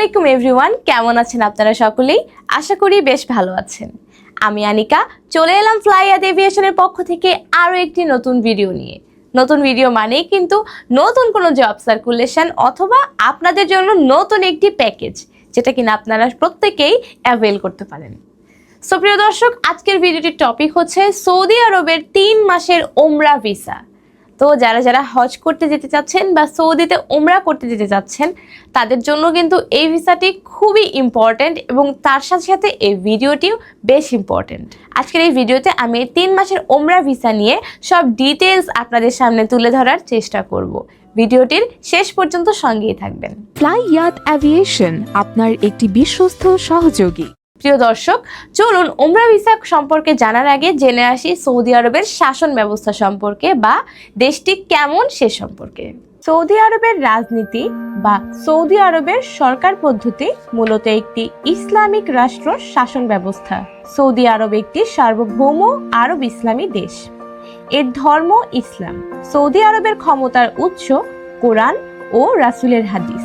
আলাইকুম এভরিওয়ান কেমন আছেন আপনারা সকলেই? আশা করি বেশ ভালো আছেন। আমি আনিকা। চলে এলাম ফ্লাইয়াদ এভিয়েশনের পক্ষ থেকে আরও একটি নতুন ভিডিও নিয়ে। নতুন ভিডিও মানেই কিন্তু নতুন কোনো জব সার্কুলেশন অথবা আপনাদের জন্য নতুন একটি প্যাকেজ যেটা কিনা আপনারা প্রত্যেকেই অ্যাভেল করতে পারেন। সো প্রিয় দর্শক, আজকের ভিডিওটির টপিক হচ্ছে সৌদি আরবের তিন মাসের ওমরা ভিসা তো যারা যারা হজ করতে যেতে চাচ্ছেন বা সৌদিতে ওমরা করতে যেতে চাচ্ছেন, তাদের জন্য কিন্তু এই ভিসাটি খুবই ইম্পর্ট্যান্ট এবং তার সাথে সাথে এই ভিডিওটিও বেশ ইম্পর্ট্যান্ট আজকের এই ভিডিওতে আমি তিন মাসের ওমরা ভিসা নিয়ে সব ডিটেলস আপনাদের সামনে তুলে ধরার চেষ্টা করব। ভিডিওটির শেষ পর্যন্ত সঙ্গেই থাকবেন। ফ্লাই ইয়াত অ্যাভিয়েশন আপনার একটি বিশ্বস্ত সহযোগী। প্রিয় দর্শক, চলুন ওমরা ভিসা সম্পর্কে জানার আগে জেনে আসি সৌদি আরবের শাসন ব্যবস্থা সম্পর্কে বা দেশটি কেমন সে সম্পর্কে। সৌদি আরবের রাজনীতি বা সৌদি আরবের সরকার পদ্ধতি মূলত একটি ইসলামিক রাষ্ট্র শাসন ব্যবস্থা। সৌদি আরব একটি সার্বভৌম আরব ইসলামী দেশ। এর ধর্ম ইসলাম। সৌদি আরবের ক্ষমতার উৎস কোরআন ও রাসূলের হাদিস।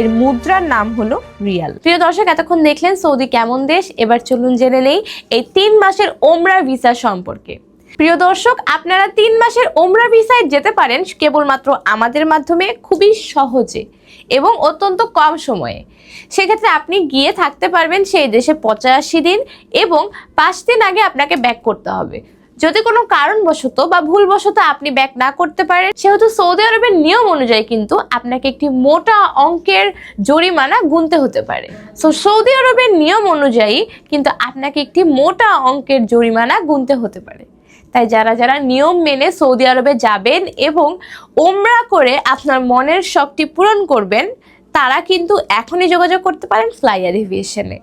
এর মুদ্রার নাম হলো রিয়াল। প্রিয় দর্শক, এতক্ষণ দেখলেন সৌদি কেমন দেশ? এবার চলুন জেনে নেই এই তিন মাসের ওমরা ভিসা সম্পর্কে। প্রিয় দর্শক, আপনারা তিন মাসের ওমরা ভিসায় যেতে পারেন কেবলমাত্র আমাদের মাধ্যমে, খুবই সহজে এবং অত্যন্ত কম সময়ে। সেক্ষেত্রে আপনি গিয়ে থাকতে পারবেন সেই দেশে পঁচাশি দিন এবং পাঁচ দিন আগে আপনাকে ব্যাক করতে হবে। যদি কোনো কারণবশত বা ভুলবশত আপনি ব্যাক না করতে পারেন, সেহেতু সৌদি আরবের নিয়ম অনুযায়ী কিন্তু আপনাকে একটি মোটা অঙ্কের জরিমানা গুনতে হতে পারে। সো সৌদি আরবের নিয়ম অনুযায়ী কিন্তু আপনাকে একটি মোটা অঙ্কের জরিমানা গুনতে হতে পারে। তাই যারা যারা নিয়ম মেনে সৌদি আরবে যাবেন এবং ওমরা করে আপনার মনের শখটি পূরণ করবেন, তারা কিন্তু এখনই যোগাযোগ করতে পারেন ফ্লাইয়ার এভিয়েশনে।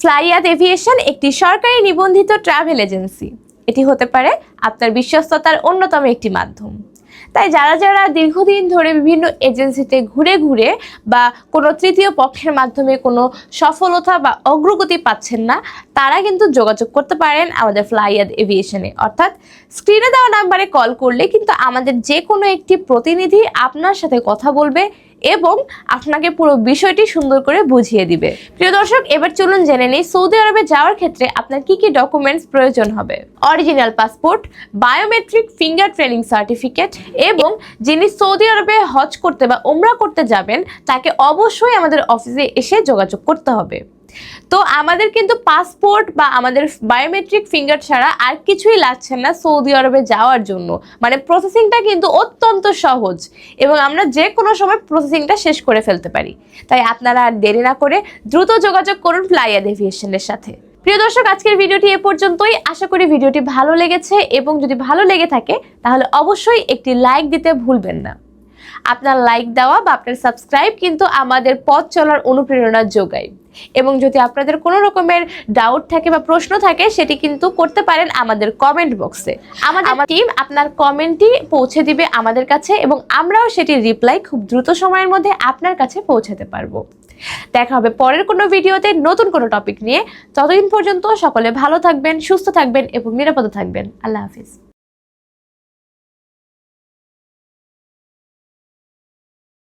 ফ্লাইয়াদ এভিয়েশন একটি সরকারি নিবন্ধিত ট্রাভেল এজেন্সি এটি হতে পারে আপনার বিশ্বস্ততার অন্যতম একটি মাধ্যম। তাই যারা যারা দীর্ঘদিন ধরে বিভিন্ন এজেন্সিতে ঘুরে ঘুরে বা কোনো তৃতীয় পক্ষের মাধ্যমে কোনো সফলতা বা অগ্রগতি পাচ্ছেন না, তারা কিন্তু যোগাযোগ করতে পারেন আমাদের ফ্লাইয়াদ এভিয়েশনে অর্থাৎ স্ক্রিনে দেওয়া নাম্বারে কল করলে কিন্তু আমাদের যে কোনো একটি প্রতিনিধি আপনার সাথে কথা বলবে এবং আপনাকে পুরো বিষয়টি সুন্দর করে বুঝিয়ে দিবে। প্রিয় দর্শক, এবার চলুন জেনে নেই সৌদি আরবে যাওয়ার ক্ষেত্রে আপনার কি কি ডকুমেন্টস প্রয়োজন হবে। Original passport biometric finger training certificate এবং যিনি সৌদি আরবে হজ করতে বা ওমরা করতে যাবেন, তাকে অবশ্যই আমাদের অফিসে এসে যোগাযোগ করতে হবে। তো আমাদের কিন্তু পাসপোর্ট বা আমাদের বায়োমেট্রিক ফিঙ্গার ছাড়া আর কিছুই লাগছে না সৌদি আরবে যাওয়ার জন্য। মানে প্রসেসিংটা কিন্তু অত্যন্ত সহজ এবং আমরা যে কোনো সময় প্রসেসিংটা শেষ করে ফেলতে পারি। তাই আপনারা আর দেরি না করে দ্রুত যোগাযোগ করুন ফ্লাইয়াদ এভিয়েশনের সাথে। প্রিয় দর্শক, আজকের ভিডিওটি এ পর্যন্তই। আশা করি ভিডিওটি ভালো লেগেছে এবং যদি ভালো লেগে থাকে, তাহলে অবশ্যই একটি লাইক দিতে ভুলবেন না। আপনার লাইক দেওয়া বা আপনার সাবস্ক্রাইব কিন্তু আমাদের পথ চলার অনুপ্রেরণা যোগায়। এবং যদি আপনাদের কোনো রকমের ডাউট থাকে বা প্রশ্ন থাকে সেটি কিন্তু করতে পারেন আমাদের কমেন্ট বক্সে আমাদের টিম আপনার কমেন্টটি পৌঁছে দিবে আমাদের কাছে এবং আমরাও সেটির রিপ্লাই খুব দ্রুত সময়ের মধ্যে আপনার কাছে পৌঁছাতে পারব। দেখা হবে পরের কোনো ভিডিওতে নতুন কোনো টপিক নিয়ে। ততদিন পর্যন্ত সকলে ভালো থাকবেন সুস্থ থাকবেন এবং নিরাপদে থাকবেন। আল্লাহ হাফিজ।